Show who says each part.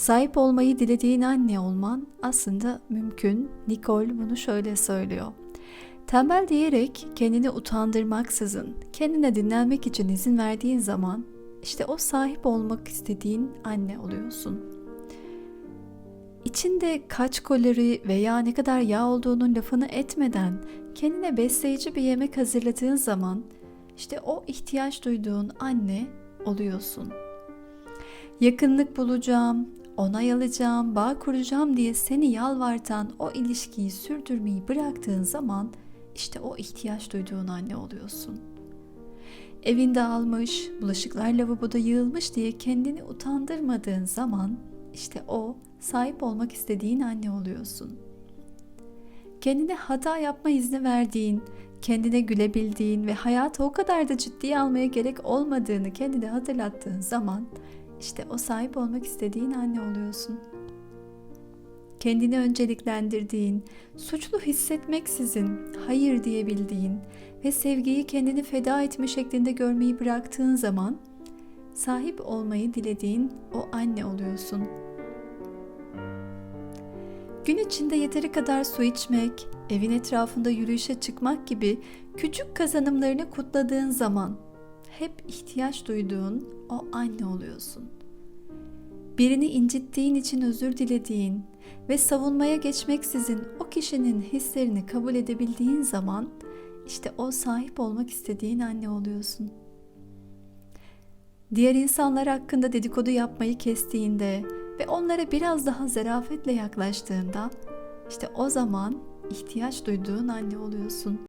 Speaker 1: Sahip olmayı dilediğin anne olman aslında mümkün. Nicole bunu şöyle söylüyor. Tembel diyerek kendini utandırmaksızın, kendine dinlenmek için izin verdiğin zaman işte o sahip olmak istediğin anne oluyorsun. İçinde kaç kalori veya ne kadar yağ olduğunun lafını etmeden kendine besleyici bir yemek hazırladığın zaman işte o ihtiyaç duyduğun anne oluyorsun. Yakınlık bulacağım, onay alacağım, bağ kuracağım diye seni yalvartan o ilişkiyi sürdürmeyi bıraktığın zaman işte o ihtiyaç duyduğun anne oluyorsun. Evin dağılmış, bulaşıklar lavaboda yığılmış diye kendini utandırmadığın zaman işte o sahip olmak istediğin anne oluyorsun. Kendine hata yapma izni verdiğin, kendine gülebildiğin ve hayatı o kadar da ciddiye almaya gerek olmadığını kendine hatırlattığın zaman işte o sahip olmak istediğin anne oluyorsun. Kendini önceliklendirdiğin, suçlu hissetmeksizin hayır diyebildiğin ve sevgiyi kendini feda etme şeklinde görmeyi bıraktığın zaman sahip olmayı dilediğin o anne oluyorsun. Gün içinde yeteri kadar su içmek, evin etrafında yürüyüşe çıkmak gibi küçük kazanımlarını kutladığın zaman hep ihtiyaç duyduğun o anne oluyorsun. Birini incittiğin için özür dilediğin ve savunmaya geçmeksizin o kişinin hislerini kabul edebildiğin zaman işte o sahip olmak istediğin anne oluyorsun. Diğer insanlar hakkında dedikodu yapmayı kestiğinde ve onlara biraz daha zarafetle yaklaştığında işte o zaman ihtiyaç duyduğun anne oluyorsun.